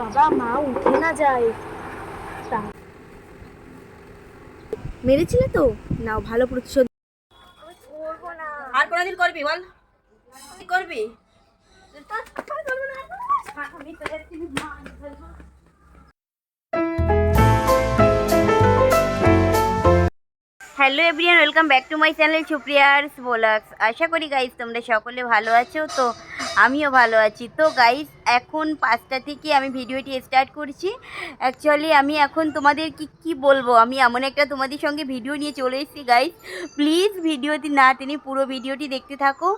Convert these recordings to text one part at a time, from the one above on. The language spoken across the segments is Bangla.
বাবা মা উঠে না যায়। মেরেছিলে তো? নাও ভালো প্রতিশোধ। আর কোনোদিন করবি বল। কি করবি hello everyone, welcome back to my channel Supriya's blogs আশা করি গাইস তোমরা সকলে ভালো আছো, তো আমিও ভালো আছি। তো গাইস এখন পাঁচটা থেকে আমি ভিডিওটি স্টার্ট করছি। অ্যাকচুয়ালি আমি এখন তোমাদের কি কি বলব? আমি এমন একটা তোমাদের সঙ্গে ভিডিও নিয়ে চলে এসেছি গাইস প্লিজ ভিডিওটি না টেনে পুরো ভিডিওটি দেখতে থাকো।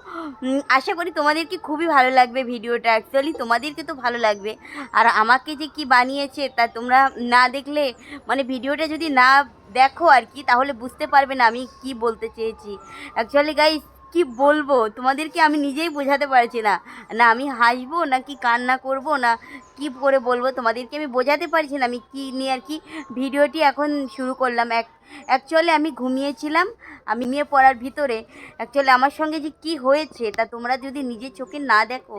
আশা করি তোমাদেরকে খুবই ভালো লাগবে ভিডিওটা। অ্যাকচুয়ালি তোমাদেরকে তো ভালো লাগবে। আর আমাকে যে কি বানিয়েছে তা তোমরা না দেখলে মানে ভিডিওটা যদি না দেখো আর কি, তাহলে বুঝতে পারবে না আমি কি বলতে চেয়েছি। অ্যাকচুয়ালি গাই কি বলব? তোমাদেরকে আমি নিজেই বোঝাতে পারছি না। না আমি হাসবো, না কি কান্না করব, না কি করে বলব? তোমাদেরকে আমি বোঝাতে পারছি না আমি কি নিয়ে আর কি ভিডিওটি এখন শুরু করলাম। এক অ্যাকচুয়ালি আমি ঘুমিয়েছিলাম, আমি নিয়ে পড়ার ভিতরে। অ্যাকচুয়ালি আমার সঙ্গে যে কি হয়েছে, তা তোমরা যদি নিজের চোখে না দেখো,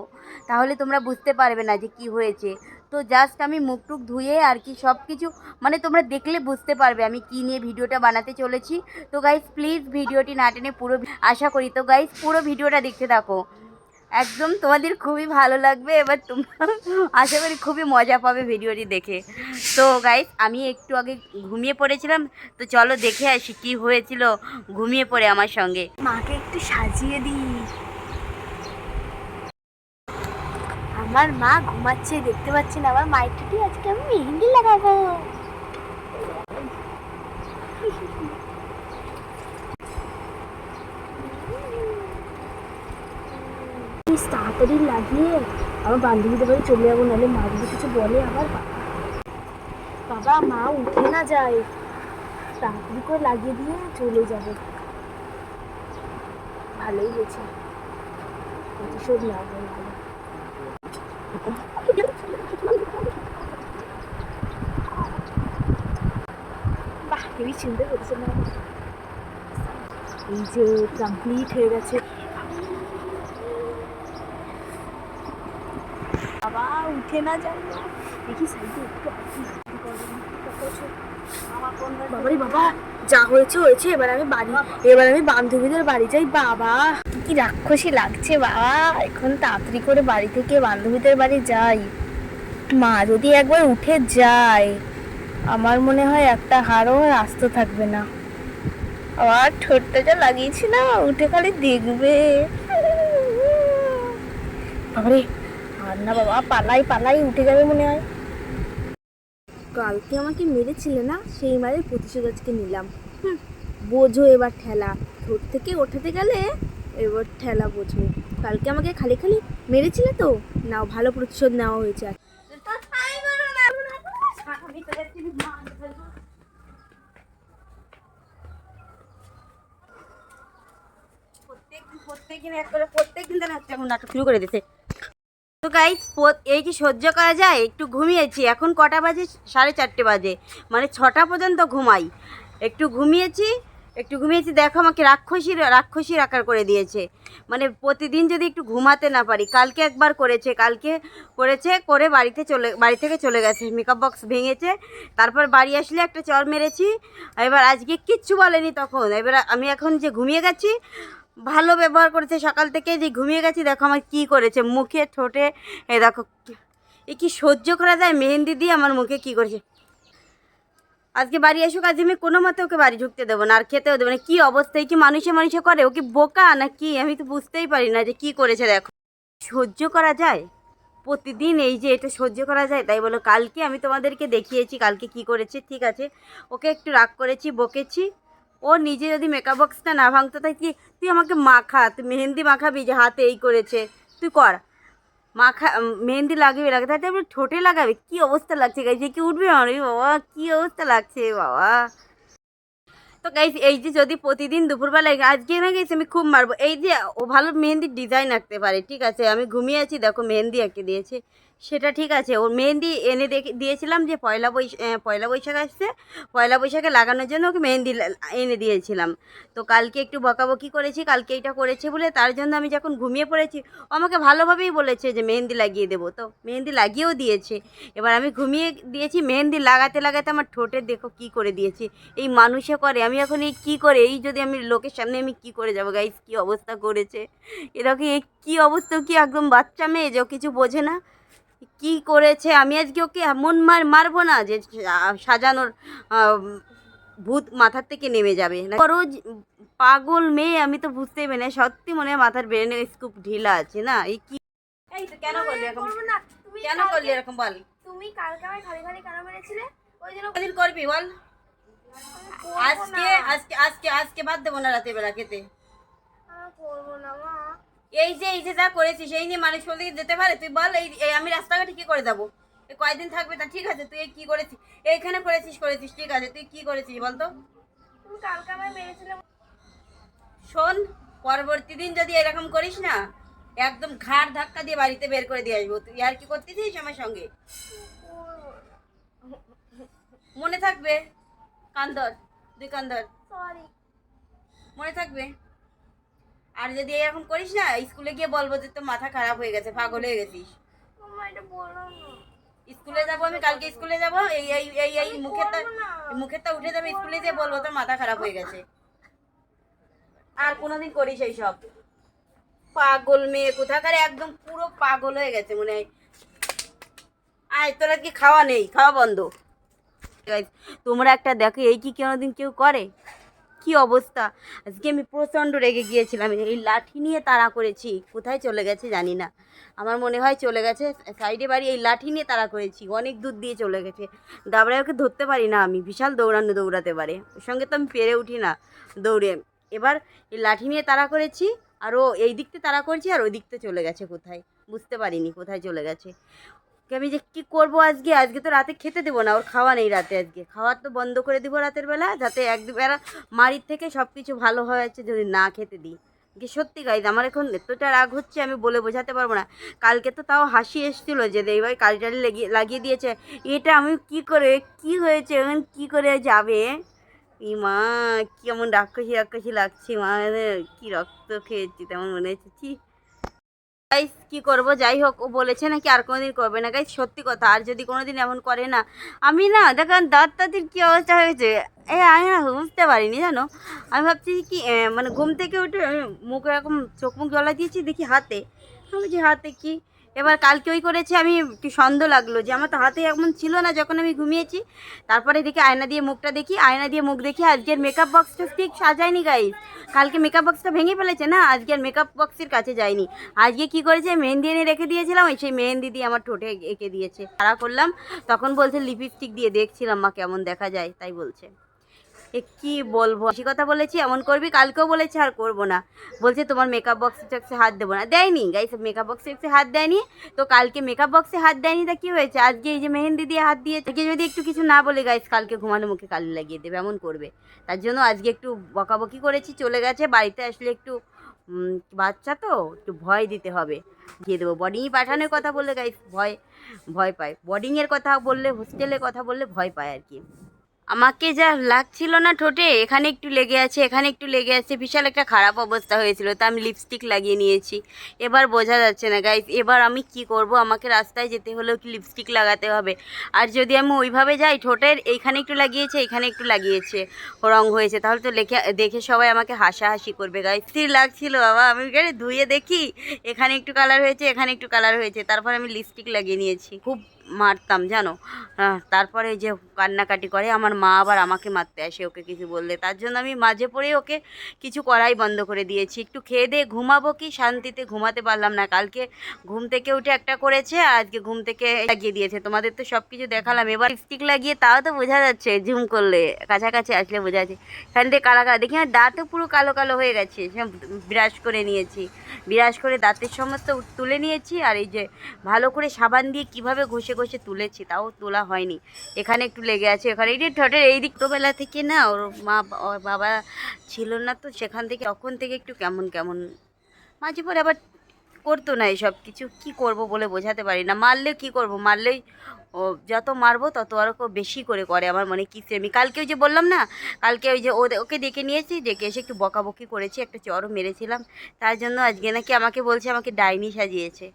তাহলে তোমরা বুঝতে পারবে না যে কি হয়েছে। তো জাস্ট আমি মুখ টুক ধুয়ে আর কি সব কিছু মানে তোমরা দেখলে বুঝতে পারবে আমি কি নিয়ে ভিডিওটা বানাতে চলেছি। তো গাইজ প্লিজ ভিডিওটি না টেনে পুরো, আশা করি, তো গাইজ পুরো ভিডিওটা দেখতে থাকো। একদম তোমাদের খুবই ভালো লাগবে, এবার তোমরা আশা করি খুবই মজা পাবে ভিডিওটি দেখে। তো গাইজ আমি একটু আগে ঘুমিয়ে পড়েছিলাম, তো চলো দেখে আসি কি হয়েছিল ঘুমিয়ে পড়ে আমার সঙ্গে। মাকে একটু সাজিয়ে দিই। আমার মা ঘুমাচ্ছে, দেখতে পাচ্ছি না, আমার মায়ের আজকে আমি মেহেন্দি লাগাবো। তাড়াতাড়ি লাগিয়ে আমার বান্ধবীদের বাড়ি চলে যাব, নাহলে মা যদি কিছু বলে আবার বাবা। মা উঠে না যায়। তাড়াতাড়ি করে লাগিয়ে দিয়ে চলে যাবে। ভালোই হয়ে ভালো বাহ, হেবি চিন্তা করেছে না এই যে কমপ্লিট হয়ে গেছে। উঠে না। যায় দেখি সাইডে একটু বাবারে বাবা যা হয়েছে হয়েছে। এবার আমি বাড়ি এবার আমি বান্ধবীদের বাড়ি যাই। বাবা কি রাক্ষসী লাগছে বাবা। এখন তাড়াতাড়ি করে বাড়ি থেকে বান্ধবীদের বাড়ি যাই। মা যদি একবার উঠে যায় আমার মনে হয় একটা হাড়ও আর আস্ত থাকবে না। আবার ঠোঁটটা যা লাগিয়েছি না উঠে খালি দেখবে। বাবারে আর না বাবা পালাই পালাই উঠে যাবে মনে হয়। কালকে আমাকে মেরেছিলে না? সেই মারের প্রতিশোধ আজকে নিলাম। হুম, বোঝো এবার ঠেলা। ঠোঁট থেকে ওঠাতে গেলে এবার ঠেলা বোঝো। কালকে আমাকে খালি খালি মেরেছিলে তো? নাও ভালো প্রতিশোধ নেওয়া হয়েছে আর প্রত্যেকদিন এক করে প্রত্যেকদিন হচ্ছে নাটক শুরু করে দিতে তো গাইস এই কি সহ্য করা যায়, একটু ঘুমিয়েছি। এখন কটা বাজে? সাড়ে চারটে বাজে। মানে ছটা পর্যন্ত ঘুমাই। একটু ঘুমিয়েছি একটু ঘুমিয়েছি। দেখো আমাকে রাক্ষসীর রাক্ষসীর আকার করে দিয়েছে। মানে প্রতিদিন যদি একটু ঘুমাতে না পারি, কালকে একবার করেছে, কালকে করেছে, করে বাড়িতে চলে, বাড়ি থেকে চলে গেছে। মেকআপ বক্স ভেঙেছে। তারপর বাড়ি আসলে একটা চর মেরেছি। এবার আজকে কিচ্ছু বলেনি তখন। এবার আমি এখন যে ঘুমিয়ে গেছি ভালো ব্যবহার করেছে, সকাল থেকে যে ঘুমিয়ে গেছি, দেখো আমার কি করেছে, মুখে, ঠোঁটে এ দেখো, এ কি সহ্য করা যায়? মেহেন্দি দিয়ে আমার মুখে কি করেছে? আজকে বাড়ি আসুক, আজ আমি কোনো মতে ওকে বাড়ি ঢুকতে দেবো না, আর খেতেও দেবো না। কী অবস্থায় কি মানুষে মানুষে করে? ও কি বোকা না কি আমি তো বুঝতেই পারি না যে কি করেছে, দেখো। সহ্য করা যায়? প্রতিদিন এই যে এটা সহ্য করা যায়, তাই বলো, কালকে আমি তোমাদেরকে দেখিয়েছি, কালকে কি করেছে, ঠিক আছে? ওকে একটু রাগ করেছি, বকেছি। ও নিজে যদি মেকআপ বক্সটা না ভাঙতো, তাই কি, তুই আমাকে মাখা, তুই মেহেন্দি মাখাবি যে হাতে এই করেছে, তুই কর। মাখা মেহেন্দি লাগাবি লাগে তাই তারপরে ঠোঁটে লাগাবে, কি অবস্থা লাগছে গাইছে কি উঠবে আমার? বাবা, কি অবস্থা লাগছে বাবা। তো গাইস এই যে যদি প্রতিদিন দুপুরবেলায় আজকে না গেছি আমি খুব মারবো। এই যে ও ভালো মেহেন্দির ডিজাইন আঁকতে পারে, ঠিক আছে? আমি ঘুমিয়ে আছি, দেখো মেহেন্দি আঁকে দিয়েছে। সেটা ঠিক আছে। ওর মেহেন্দি এনে দিয়েছিলাম যে পয়লা বৈশাখ পয়লা বৈশাখ আসছে। পয়লা বৈশাখে লাগানোর জন্য ওকে মেহেন্দি এনে দিয়েছিলাম। তো কালকে একটু বকাবকি করেছি, কালকে এটা করেছে বলে তার জন্য আমি যখন ঘুমিয়ে পড়েছি আমাকে ভালোভাবেই বলেছে যে মেহেন্দি লাগিয়ে দেবো। তো মেহেন্দি লাগিয়েও দিয়েছে। এবার আমি ঘুমিয়ে দিয়েছি, মেহেন্দি লাগাতে লাগাতে আমার ঠোঁটে দেখো কি করে দিয়েছি। এই মানুষে করে, আমি এখন এই কী করে, এই যদি আমি লোকের সামনে আমি কি করে যাব গাইস কী অবস্থা করেছে? এরকম এই কী অবস্থা কি একদম বাচ্চা মেয়ে যে কিছু বোঝে না? কি করেছে? আমি আজকে ওকে এমন মার মারবো না যে সাজানোর ভূত মাথার থেকে নেমে যাবে। রোজ পাগল মেয়ে আমি তো বুঝতেই পারি না। সত্যি মনে হয় মাথার ব্রেনে স্কুপ ঢিলা আছে না? এই কি এই তো কেন করলি এরকম? করব না। তুমি কেন করলি এরকম বল? তুমি কালকে আমায় খালি খালি কেন মেরেছিলে? ওই জন্য কদিন করবি বল? আজকে আজকে আজকে আজকে বাদ দেবো না রাতের বেলা খেতে। করব না মা। এই যে এই যে যা করেছিস এই নিয়ে মানুষ বলতে যেতে পারে? তুই বল এই আমি রাস্তাঘাটে কি করে যাব? কয়দিন থাকবে তা ঠিক আছে তুই কি করেছিস? এইখানে করেছিস করেছিস ঠিক আছে তুই কি করেছিস বল তো? তুমি কালকে আমায় মেরেছিলে। শোন পরবর্তী দিন যদি এরকম করিস না একদম ঘাড় ধাক্কা দিয়ে বাড়িতে বের করে দিয়ে আসব। তুই আর কি করতেছিস আমার সঙ্গে? মনে থাকবে? কান্দর দুই কান্দর। সরি মনে থাকবে? আর যদি এরকম করিস না স্কুলে গিয়ে বলব যে তোর মাথা খারাপ হয়ে গেছে পাগল হয়ে গেছিস। স্কুলে যাব আমি কালকে স্কুলে যাব এই এই এই এই মুখেরটা মুখেরটা উঠে যাবে স্কুলে যেয়ে বলব তোর মাথা খারাপ হয়ে গেছে। আর কোনোদিন করিস এই সব। পাগল মেয়ে কোথাকার একদম পুরো পাগল হয়ে গেছে মনে হয়। আয় তোরা কি খাওয়া নেই খাওয়া বন্ধ। তোমরা একটা দেখো এই কি কোনোদিন কেউ করে? কি অবস্থা? আজকে আমি প্রচণ্ড রেগে গিয়েছিলাম। এই লাঠি নিয়ে তাড়া করেছি। কোথায় চলে গেছে জানি না। আমার মনে হয় চলে গেছে, সাইডে বাড়ি এই লাঠি নিয়ে তাড়া করেছি। অনেক দূর দিয়ে চলে গেছে। দাবড়ায় ওকে ধরতে পারি না আমি। বিশাল দৌড়ানো দৌড়াতে পারে। ওর সঙ্গে তো আমি পেরে উঠি না দৌড়ে। এবার এই লাঠি নিয়ে তাড়া করেছি, আর ও এই দিকতে তাড়া করছি, আর ওই দিকতে চলে গেছে কোথায়? বুঝতে পারিনি কোথায় চলে গেছে। আমি যে কী করব আজকে? আজকে তো রাতে খেতে দেবো না, ওর খাওয়া নেই রাতে আজকে। খাওয়ার তো বন্ধ করে দিব রাতের বেলা, যাতে এক বেলা মাড়ির থেকে সব কিছু ভালো হয়েছে যদি না খেতে দিই। কি সত্যি গাইজ আমার এখন এতটা রাগ হচ্ছে আমি বলে বোঝাতে পারব না। কালকে তো তাও হাসি এসেছিল যে এইবার কালি টালি লাগিয়ে লাগিয়ে দিয়েছে। এটা আমি কি করে, কি হয়েছে, এখন কি করে যাবে? ই মা, কেমন রাক্ষসী রাক্ষসী লাগছে, মা, কি রক্ত খেয়েছি, তেমন মনে হচ্ছে গাইস কি করব? যাই হোক, ও বলেছে নাকি আর কোনোদিন করবে না। গাইস সত্যি কথা, আর যদি কোনোদিন এমন করে না। আমি না, দেখেন দাঁত দাঁতির কী অবস্থা হয়েছে? এ, আমি না বুঝতে পারিনি, জানো? আমি ভাবছি কি মানে ঘুম থেকে উঠে মুখ এরকম চোখ মুখ জ্বলা দিয়েছি দেখি হাতে। আমি বলছি, হাতে কি? এবার কালকে ওই করেছে, আমি একটু সন্দেহ লাগল যে আমার তো হাতে এমন ছিল না যখন আমি ঘুমিয়েছি। তারপরে দেখি আয়না দিয়ে মুখটা দেখি, আয়না দিয়ে মুখ দেখি, আজকের মেকআপ বক্সটা ঠিক সাজায়নি গাইস কালকে মেকআপ বক্সটা ভেঙে ফেলেছে না? আজকে আর মেকআপ বক্সের কাছে যায়নি। আজকে কি করেছে? মেহেন্দি এনে রেখে দিয়েছিলাম, ওই সেই মেহেন্দি দিয়ে আমার ঠোঁটে এঁকে দিয়েছে। তারা করলাম, তখন বলছে লিপস্টিক দিয়ে দেখছিলাম মা কেমন দেখা যায়, তাই বলছে। কি বলব? বেশি কথা বলেছি, এমন করবি, কালকেও বলেছে, আর করব না। বলছে, তোমার মেকআপ বক্সে টক্সে হাত দেবো না। দেয়নি গাইস মেকআপ বক্সে টক্সে হাত দেয়নি। তো কালকে মেকআপ বক্সে হাত দেয়নি, তা কি হয়েছে? আজকে এই যে মেহেন্দি দিয়ে হাত দিয়ে আজকে যদি একটু কিছু না বলে গাইস কালকে ঘুমানো মুখে কালি লাগিয়ে দেবে, এমন করবে। তার জন্য আজকে একটু বকাবকি করেছি, চলে গেছে, বাড়িতে আসলে একটু বাচ্চা তো, একটু ভয় দিতে হবে। দিয়ে দেবো বোর্ডিংয়ে পাঠানোর কথা বললে গাইস ভয় ভয় পায়। বোর্ডিংয়ের কথা বললে হোস্টেলের কথা বললে, ভয় পায় আর কি। আমাকে যা লাগছিল না ঠোঁটে, এখানে একটু লেগে আছে, এখানে একটু লেগে আছে। বিশাল একটা খারাপ অবস্থা হয়েছিল, তা আমি লিপস্টিক লাগিয়ে নিয়েছি। এবার বোঝা যাচ্ছে না গাইস এবার আমি কি করব? আমাকে রাস্তায় যেতে হলেও কি লিপস্টিক লাগাতে হবে? আর যদি আমি ওইভাবে যাই, ঠোঁটের এইখানে একটু লাগিয়েছে, এখানে একটু লাগিয়েছে, রং হয়েছে, তাহলে তো লেখে, দেখে সবাই আমাকে হাসাহাসি করবে গাইস স্থির লাগছিল বাবা? আমি ধুয়ে দেখি, এখানে একটু কালার হয়েছে, এখানে একটু কালার হয়েছে, তারপর আমি লিপস্টিক লাগিয়ে নিয়েছি। খুব মারতাম, জানো? তারপরে যে কান্নাকাটি করে, আমার মা আবার আমাকে মারতে আসে, ওকে কিছু বললে। তার জন্য আমি মাঝে পড়ে ওকে কিছু করাই বন্ধ করে দিয়েছি। একটু খেয়ে দিয়ে ঘুমাবো কি? শান্তিতে ঘুমাতে পারলাম না। কালকে ঘুম থেকে উঠে একটা করেছে আজকে ঘুম থেকে লাগিয়ে দিয়েছে। তোমাদের তো সব কিছু দেখালাম। এবার স্টিক লাগিয়ে, তাও তো বোঝা যাচ্ছে জুম করলে। কাছাকাছি আসলে বোঝা যাচ্ছে। এখান থেকে কালা কালা, দেখি আমার দাঁতও পুরো কালো কালো হয়ে গেছে। বিরাজ করে নিয়েছি। বিরাজ করে দাঁতের সমস্ত তুলে নিয়েছি, আর এই যে ভালো করে সাবান দিয়ে কীভাবে ঘষে ঘষে তুলেছি, তাও তোলা হয়নি। এখানে একটু লেগে আছে, এখানে এই ঠোঁটের এই দিক ছোটোবেলা থেকে না, ওর মা, ওর বাবা ছিল না তো, সেখান থেকে, তখন থেকে একটু কেমন কেমন, মাঝে পরে আবার করতো না এসব কিছু, কি করব বলে বোঝাতে পারি না। মারলেও কি করব? মারলেই ও যত মারবো, তত আরও বেশি করে করে আমার মনে কি আমি কালকে ওই যে বললাম না, কালকে ওই যে ওকে ডেকে নিয়েছি, ডেকে এসে একটু বকাবকি করেছি, একটা চরও মেরেছিলাম। তার জন্য আজকে নাকি আমাকে বলছে, আমাকে ডাইনি সাজিয়েছে।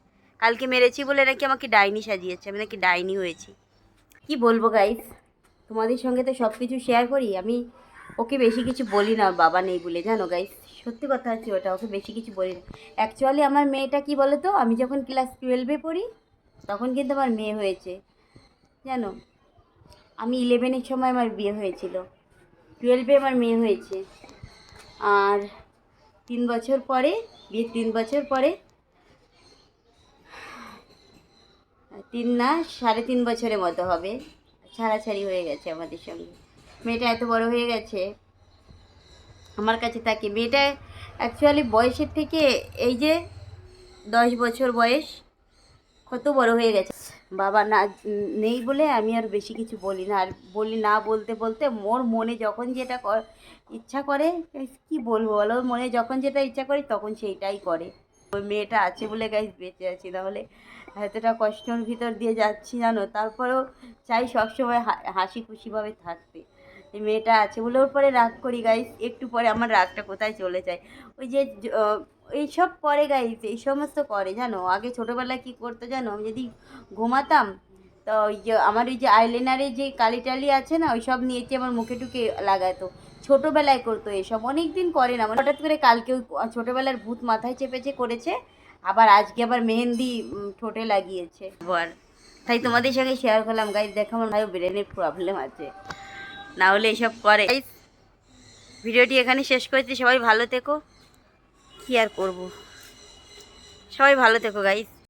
কালকে মেরেছি বলে নাকি আমাকে ডাইনি সাজিয়েছে, আমি নাকি ডাইনি হয়েছি। কি বলব গাইস তোমাদের সঙ্গে তো সব কিছু শেয়ার করি, আমি ওকে বেশি কিছু বলি না বাবা নেই বলে, জানো গাইস সত্যি কথা হচ্ছে ওটা, ওকে বেশি কিছু বলি না। অ্যাকচুয়ালি আমার মেয়েটা কি বলো তো আমি যখন ক্লাস টুয়েলভে পড়ি, তখন কিন্তু আমার মেয়ে হয়েছে, জানো? আমি ইলেভেনের সময় আমার বিয়ে হয়েছিল টুয়েলভে আমার মেয়ে হয়েছে। আর তিন বছর পরে, বিয়ের তিন বছর পরে তিন না, সাড়ে তিন বছরের মতো হবে। ছাড়াছাড়ি হয়ে গেছে আমাদের সঙ্গে। মেয়েটা এত বড় হয়ে গেছে। আমার কাছে থাকে মেয়েটা অ্যাকচুয়ালি বয়সের থেকে এই যে দশ বছর বয়স, কত বড় হয়ে গেছে। বাবা না, নেই বলে আমি আর বেশি কিছু বলি না। আর বলি না বলতে বলতে মোর মনে যখন যেটা ইচ্ছা করে কি বলব বলো? মনে যখন যেটা ইচ্ছা করি তখন সেইটাই করে। ওই মেয়েটা আছে বলে গাইজ বেঁচে আছি। তাহলে এতটা কষ্টর ভিতর দিয়ে যাচ্ছি জানো? তারপরেও চাই সবসময় হাসি খুশিভাবে থাকতে। এই মেয়েটা আছে বলে ওর পরে রাগ করি গাইস একটু পরে আমার রাগটা কোথায় চলে যায়? ওই যে এইসব করে গাইস এই সমস্ত করে জানো? আগে ছোটোবেলায় কী করতো জানো? আমি যদি ঘুমাতাম, তো ওই যে আমার ওই যে আইলাইনারে যে কালি টালি আছে না, ওই সব নিয়েছে আমার মুখে টুকে লাগাতো। ছোটোবেলায় করতো এসব। অনেক দিন করে না। মানে হঠাৎ করে কালকে ওই ছোটোবেলার ভূত মাথায় চেপেছে করেছে। আবার আজকে আবার মেহেন্দি ঠোঁটে লাগিয়েছে। আবার তাই তোমাদের সঙ্গে শেয়ার করলাম। গাইজ দেখো আমার ভাই ব্রেনের প্রবলেম আছে। না হলে এসব করে। ভিডিওটি এখানে শেষ করেছি। সবাই ভালো থেকো। কি আর করব? সবাই ভালো থেকো গাইস